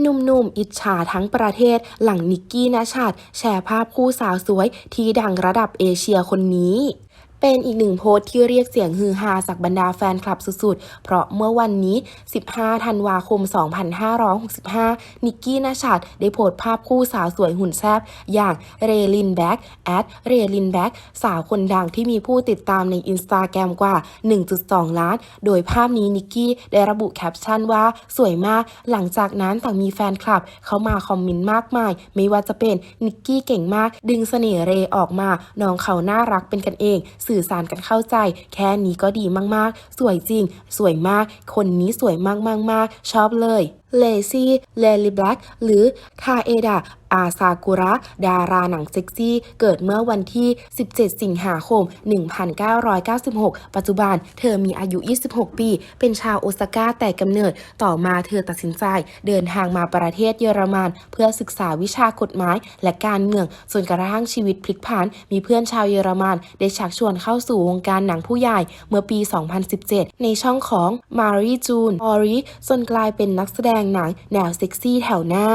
หนุ่มๆอิจฉาทั้งประเทศหลังนิกกี้นะชัดแชร์ภาพคู่สาวสวยที่ดังระดับเอเชียคนนี้ เป็นอีกหนึ่งโพสต์ที่เรียกเสียงฮือฮาจากบรรดาแฟนคลับสุดๆ เพราะเมื่อวันนี้ 15 ธันวาคม 2565 นิกกี้นัชัดได้โพสต์ภาพคู่สาวสวยหุ่นแซบอย่างเรลินแบ็กแอดเรลินแบ็กสาวคนดังที่มีผู้ติดตามในอินสตาแกรมกว่า 1.2 ล้าน โดยภาพนี้นิกกี้ได้ระบุแคปชั่นว่าสวยมาก หลังจากนั้นต่างมีแฟนคลับเข้ามาคอมเมนต์มากมาย ไม่ว่าจะเป็นนิกกี้เก่งมาก ดึงเสน่ห์เรออกมา น้องเขาน่ารักเป็นกันเองสื่อสารกันเข้าใจ แค่นี้ก็ดีมากๆ สวยจริง สวยมาก คนนี้สวยมากๆๆชอบเลยเลซี่เลลิแบล็กหรือคาเอดะอาซากุระ ดาราหนังเซ็กซี่ เกิดเมื่อวันที่ 17 สิงหาคม 1996 ปัจจุบันเธอมีอายุ 26 ปี เป็นชาวโอซาก้าแต่กำเนิด ต่อมาเธอตัดสินใจ เดินทางมาประเทศเยอรมัน เพื่อศึกษาวิชากฎหมายและการเมืองจนกระทั่งชีวิตพลิกผัน มีเพื่อนชาวเยอรมัน ได้ชักชวนเข้าสู่วงการหนังผู้ใหญ่ เมื่อปี 2017 ในช่องของ Marie June o r i จนกลายเป็นนักแสดงงหนังแนวเซ็กซี่แถวหน้า